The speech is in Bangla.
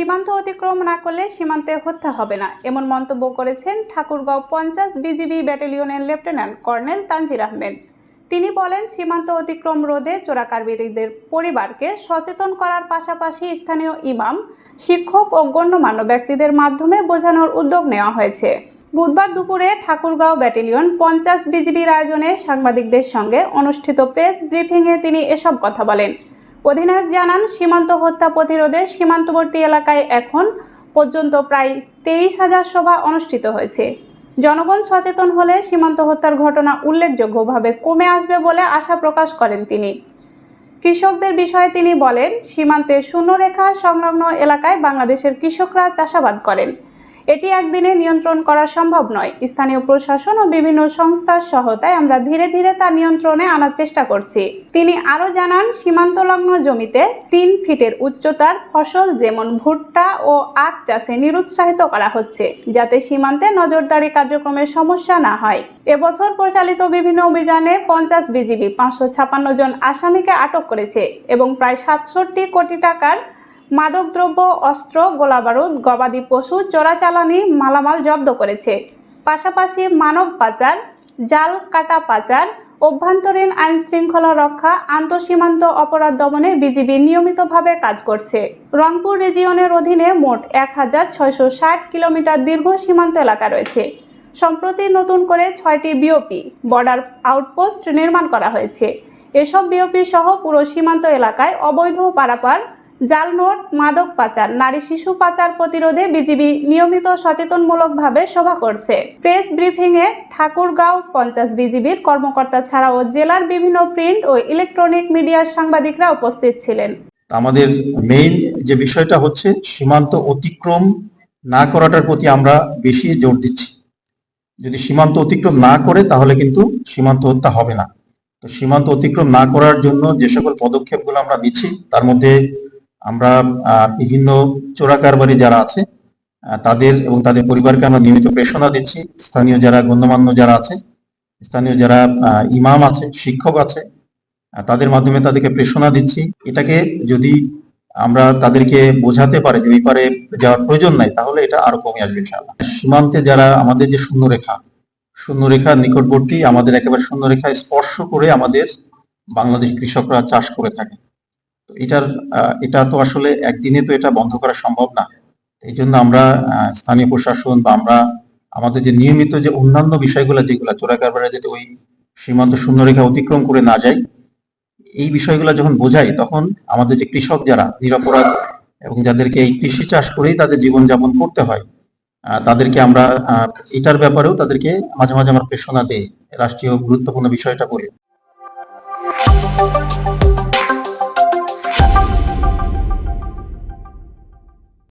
সীমান্ত অতিক্রম না করলে সীমান্তে হত্যা হবে না, এমন মন্তব্য করেছেন ঠাকুরগাঁও পঞ্চাশ বিজিবি ব্যাটালিয়নের লেফটেন্যান্ট কর্নেল তানজির আহমেদ। তিনি বলেন, সীমান্ত অতিক্রম রোধে চোরাকারবিরিদের পরিবারকে সচেতন করার পাশাপাশি স্থানীয় ইমাম, শিক্ষক ও গণ্যমান্য ব্যক্তিদের মাধ্যমে বোঝানোর উদ্যোগ নেওয়া হয়েছে। বুধবার দুপুরে ঠাকুরগাঁও ব্যাটালিয়ন পঞ্চাশ বিজিবির আয়োজনে সাংবাদিকদের সঙ্গে অনুষ্ঠিত প্রেস ব্রিফিংয়ে তিনি এসব কথা বলেন। অধিনায়ক জানান, সীমান্ত হত্যা প্রতিরোধে সীমান্তবর্তী এলাকায় এখন পর্যন্ত প্রায় তেইশ হাজার সভা অনুষ্ঠিত হয়েছে। জনগণ সচেতন হলে সীমান্ত হত্যার ঘটনা উল্লেখযোগ্যভাবে কমে আসবে বলে আশা প্রকাশ করেন তিনি। কৃষকদের বিষয়ে তিনি বলেন, সীমান্তে শূন্যরেখা সংলগ্ন এলাকায় বাংলাদেশের কৃষকরা চাষাবাদ করেন। এটি একদিনে নিয়ন্ত্রণ করা সম্ভব নয়। স্থানীয় প্রশাসন ও বিভিন্ন সংস্থার সহায়তায় আমরা ধীরে ধীরে তা নিয়ন্ত্রণে আনার চেষ্টা করছি। তিনি আরও জানান, সীমান্তলগ্ন জমিতে তিন ফিটের উচ্চতার ফসল যেমন ভুট্টা ও আখ চাষে নিরুৎসাহিত করা হচ্ছে, যাতে সীমান্তে নজরদারি কার্যক্রমের সমস্যা না হয়। এবছর পরিচালিত বিভিন্ন অভিযানে পঞ্চাশ বিজিবি পাঁচশো ছাপান্ন জন আসামিকে আটক করেছে এবং প্রায় সাতষট্টি কোটি টাকার মাদকদ্রব্য, অস্ত্র, গোলাবারুদ, গবাদি পশু, চোরাচালানি, মালামাল জব্দ করেছে। পাশাপাশি মানব পাচার, জাল কাটা পাচার, অভ্যন্তরীণ আইন শৃঙ্খলা রক্ষা, আন্তঃসীমান্ত অপরাধ দমনে বিজিবি নিয়মিতভাবে কাজ করছে। রংপুর রিজিয়নের অধীনে মোট এক হাজার ছয়শো ষাট কিলোমিটার দীর্ঘ সীমান্ত এলাকা রয়েছে। সম্প্রতি নতুন করে ছয়টি বিওপি, বর্ডার আউটপোস্ট নির্মাণ করা হয়েছে। এসব বিওপি সহ পুরো সীমান্ত এলাকায় অবৈধ পারাপার জাল নোট মাদক পাচার, নারী শিশু পাচার প্রতিরোধে বিজিবি নিয়মিত সচেতনমূলকভাবে সভা করছে। প্রেস ব্রিফিংয়ে ঠাকুরগাঁও পঞ্চাশ বিজিবির কর্মকর্তা ছাড়াও জেলার বিভিন্ন প্রিন্ট ও ইলেকট্রনিক মিডিয়ার সাংবাদিকরা উপস্থিত ছিলেন। আমাদের মেইন যে বিষয়টা হচ্ছে, সীমান্ত অতিক্রম না করাটার প্রতি আমরা বেশি জোর দিচ্ছি। যদি সীমান্ত অতিক্রম না করে, তাহলে কিন্তু সীমান্ত হত্যা হবে না। তো সীমান্ত অতিক্রম না করার জন্য যে সকল পদক্ষেপগুলো আমরা নিচ্ছি, তার মধ্যে আমরা বিভিন্ন চোরা কারবারি যারা আছে তাদের এবং তাদের পরিবারকে আমরা নিয়মিত প্রেষণা দিচ্ছি। স্থানীয় যারা গণ্যমান্য যারা আছে, স্থানীয় যারা ইমাম আছে, শিক্ষক আছে তাদের মাধ্যমে তাদেরকে প্রেষণা দিচ্ছি। এটাকে যদি আমরা তাদেরকে বোঝাতে পারি যে ওই পারে যাওয়ার প্রয়োজন নাই, তাহলে এটা আরও কমে আসবে সীমান্তে যারা আমাদের যে শূন্যরেখা, শূন্যরেখার নিকটবর্তী, আমাদের একেবারে শূন্যরেখায় স্পর্শ করে আমাদের বাংলাদেশ কৃষকরা চাষ করে থাকে। তো এটার এটা তো আসলে একদিনে তো এটা বন্ধ করা সম্ভব না। এই জন্য আমরা স্থানীয় প্রশাসন বা আমরা আমাদের যে নিয়মিত যে অন্যান্য বিষয়গুলো যেগুলো চোরা কারবারে যাতে ওই সীমান্ত শূন্যরেখা অতিক্রম করে না যায়, এই বিষয়গুলো যখন বোঝাই তখন আমাদের যে কৃষক যারা নিরাপরাধ এবং যাদেরকে এই কৃষি চাষ করেই তাদের জীবনযাপন করতে হয় তাদেরকে আমরা এটার ব্যাপারেও তাদেরকে মাঝে মাঝে আমরা প্রেষণা দেই। রাষ্ট্রীয় গুরুত্বপূর্ণ বিষয়টা বলি।